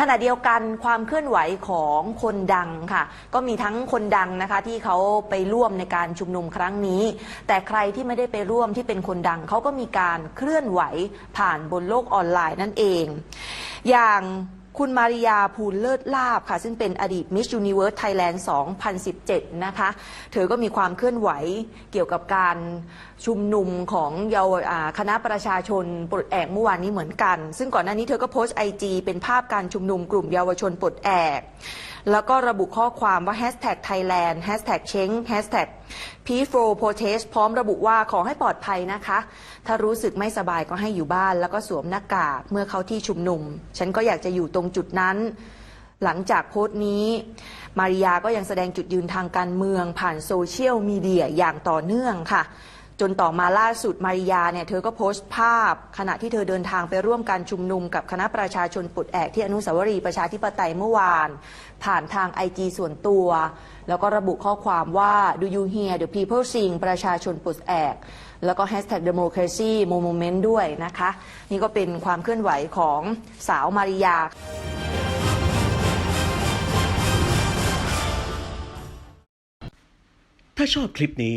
ขณะเดียวกันความเคลื่อนไหวของคนดังค่ะ ก็มีทั้งคนดังนะคะที่เขาไปร่วมในการชุมนุมครั้งนี้ แต่ใครที่ไม่ได้ไปร่วมที่เป็นคนดังเขาก็มีการเคลื่อนไหวผ่านบนโลกออนไลน์นั่นเอง อย่าง คุณมาริยาภูลเลิศลาบค่ะ ซึ่งเป็นอดีต Miss Universe Thailand 2017 นะคะ เธอก็มีความเคลื่อนไหวเกี่ยวกับการชุมนุมของเยาวคณะประชาชนปลดแอกเมื่อวานนี้เหมือนกัน ซึ่งก่อนหน้านี้เธอก็โพสต์ไอจีเป็นภาพการชุมนุมกลุ่มเยาวชนปลดแอกแล้วก็ระบุข้อความว่า hashtag Thailand hashtag เช้ง hashtag p 4 protest พร้อมระบุว่าขอให้ปลอดภัยนะคะ ถ้ารู้สึกไม่สบายก็ให้อยู่บ้าน แล้วก็สวมหน้ากากเมื่อเข้าที่ชุมนุม ฉันก็อยากจะอยู่ตรงจุดนั้น หลังจากโพสต์นี้ มาริยาก็ยังแสดงจุดยืนทางการเมืองผ่านโซเชียลมีเดียอย่างต่อเนื่องค่ะ จนต่อมาล่าสุดมาริยาเนี่ยเธอก็โพสต์ภาพ ขณะที่เธอเดินทางไปร่วมการชุมนุมกับคณะประชาชนปลดแอกที่อนุสาวรีย์ประชาธิปไตยเมื่อวาน ผ่านทางไอจีส่วนตัว แล้วก็ระบุข้อความว่า do you hear the people sing ประชาชนปลดแอกแล้วก็ hashtag democracy moment ด้วยนะคะ นี่ก็เป็นความเคลื่อนไหวของสาวมาริยาถ้าชอบคลิปนี้